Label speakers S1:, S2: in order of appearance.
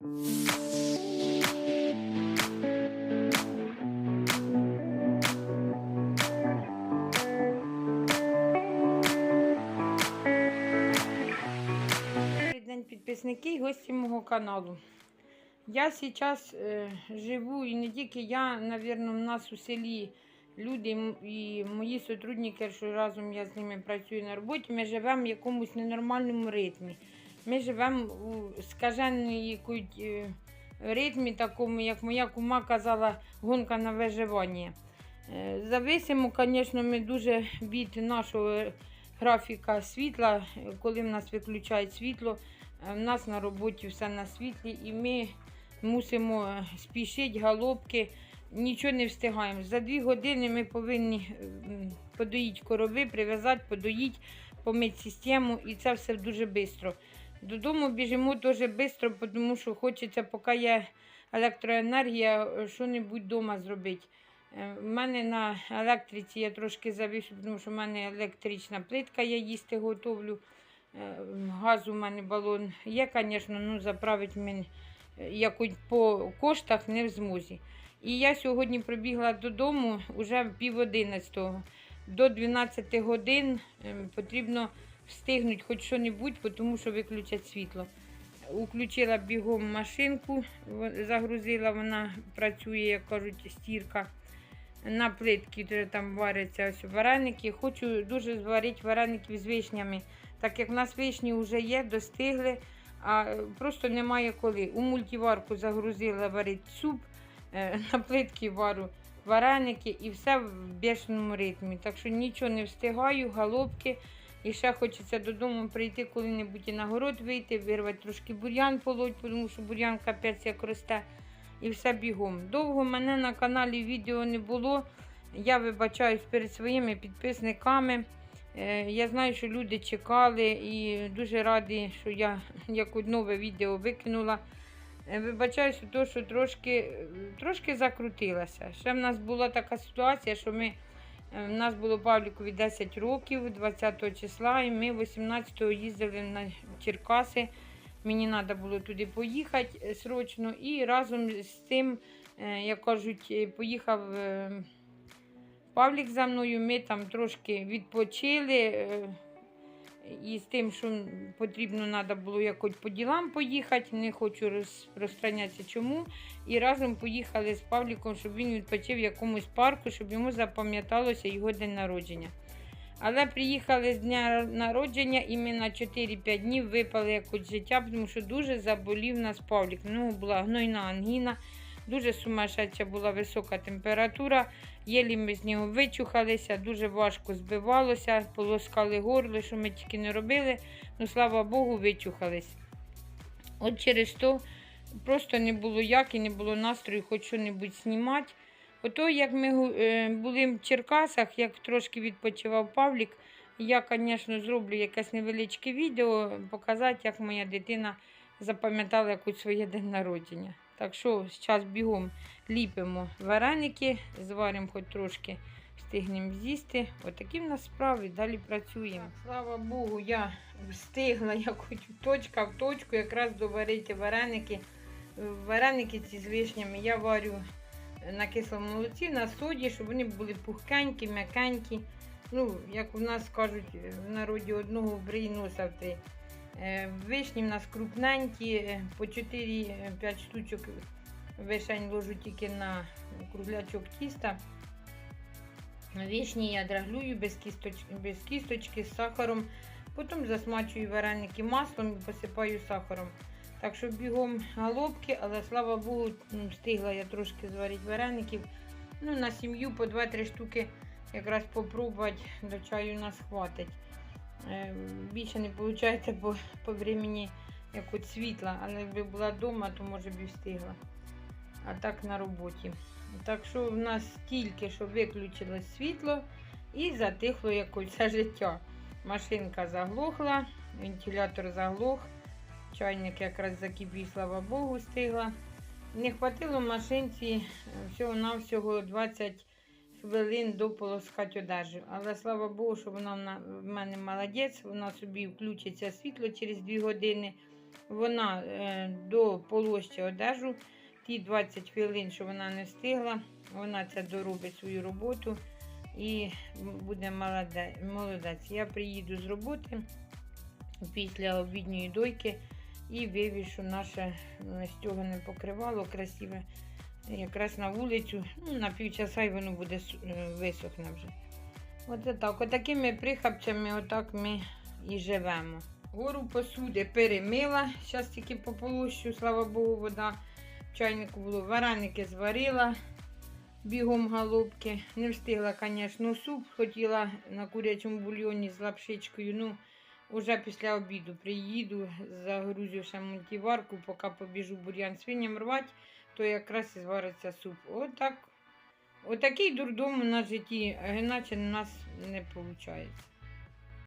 S1: День, підписники і гості мого каналу. Я зараз е, живу і не тільки я, напевно, в нас у селі люди і мої сотрудники, що разом я з ними працюю на роботі, ми живемо в якомусь ненормальному ритмі. Ми живемо у скаженій е, ритмі, такому, як моя кума казала, гонка на виживання. Е, Зависимо, звісно, ми дуже від нашого графіка світла, е, коли в нас виключають світло. Е, В нас на роботі все на світлі, і ми мусимо е, спішити, галопки, нічого не встигаємо. За дві години ми повинні е, подоїти корови, прив'язати, подоїти, помити систему, і це все дуже швидко. Додому біжимо дуже швидко, тому що хочеться, поки є електроенергія, е, що-небудь вдома зробити. Е, В мене на електриці я трошки завишу, тому що в мене електрична плитка, я їсти готовлю. Е, Газ у мене балон є, звісно, ну заправити мене якось по коштах не в змозі. І я сьогодні прибігла додому вже пів одинадцятого. До 12 годин е, потрібно встигнути хоч що-небудь, тому що виключать світло. Включила бігом машинку, загрузила, вона працює, як кажуть, стірка. На плитці вже там варяться ось вареники. Хочу дуже зварити вареників з вишнями. Так як в нас вишні вже є, достигли, а е, просто немає коли. У мультиварку загрузила варити суп, е, на плитці вару вареники і все в бешеному ритмі. Так що нічого не встигаю, галопки. І ще хочеться додому прийти коли-небудь і на город вийти, вирвати трошки бур'ян полоть, тому що бур'ян капець як росте. І все бігом. Довго мене на каналі відео не було. Я вибачаюсь перед своїми підписниками. Е, Я знаю, що люди чекали і дуже раді, що я якось нове відео викинула. Е, Вибачаюся, що трошки, трошки закрутилася. Ще в нас була така ситуація, що ми, е, в нас було Павлікові 10 років, 20 числа, і ми 18-го їздили на Черкаси. Мені треба було туди поїхати е, срочно. І разом з тим, е, як кажуть, е, поїхав е, Павлік за мною. Ми там трошки відпочили. І з тим, що потрібно треба було якось по ділам поїхати, не хочу розпространятися чому. І разом поїхали з Павліком, щоб він відпочив в якомусь парку, щоб йому запам'яталося його день народження. Але приїхали з дня народження і ми на 4-5 днів випали якось життя, тому що дуже заболів нас Павлік. У нього була гнойна ангіна, дуже сумасшедша була висока температура. Єлі ми з нього вичухалися, дуже важко збивалося, полоскали горло, що ми тільки не робили. Ну, слава Богу, вичухались. От через то просто не було як і не було настрою хоч що-небудь знімати. Ото, як ми е, були в Черкасах, як трошки відпочивав Павлік, я, звісно, зроблю якесь невеличке відео, показати, як моя дитина запам'ятала якось своє день народження. Так що зараз бігом ліпимо вареники, зваримо хоч трошки, встигнемо з'їсти. Отакі в нас справи, далі працюємо. слава Богу, я встигла якось точка в точку якраз доварити вареники. Вареники ці з вишнями я варю на кислому молоці, на соді, щоб вони були пухкенькі, м'якенькі. Ну, як у нас кажуть в народі одного брій носа в три. Е, Вишні в нас крупненькі, е, по 4-5 штучок вишень ложу тільки на круглячок тіста. Вишні я драглюю без кісточки, без кісточки з сахаром. Потім засмачую вареники маслом і посипаю сахаром. Так що бігом галопки, але слава Богу, встигла я трошки зварити вареників. Ну, на сім'ю по 2-3 штуки якраз попробувати до чаю нас хватить. Е, Більше не виходить по, по времени як от світла, але якби була вдома, то може б і встигла. А так на роботі. Так що в нас тільки що виключилось світло і затихло якось все життя. Машинка заглохла, вентилятор заглох. Чайник якраз закипів, слава Богу, стигла. Не хватило машинці всього-навсього 20 хвилин до полоскати одежу. Але слава Богу, що вона в мене молодець, вона собі включиться світло через 2 години. вона е, до полощі одежу. Ті 20 хвилин, що вона не встигла, вона це доробить свою роботу і буде молодець. Я приїду з роботи після обідньої дойки і вивішу наше е, стьогане покривало красиве якраз на вулицю. Ну, на півчаса і воно буде е, висохне вже. Оце так. Отакими прихапцями отак ми і живемо. Гору посуди перемила. Зараз тільки пополощу, слава Богу, вода в чайнику було. Вареники зварила бігом голубки. Не встигла, звісно, суп. Хотіла на курячому бульйоні з лапшичкою. Ну, уже після обіду приїду, загрузю ще мультиварку, поки побіжу бур'ян свиням рвати, то якраз і звариться суп. Отак. Отакий дурдом у нас в житті, іначе у нас не виходить.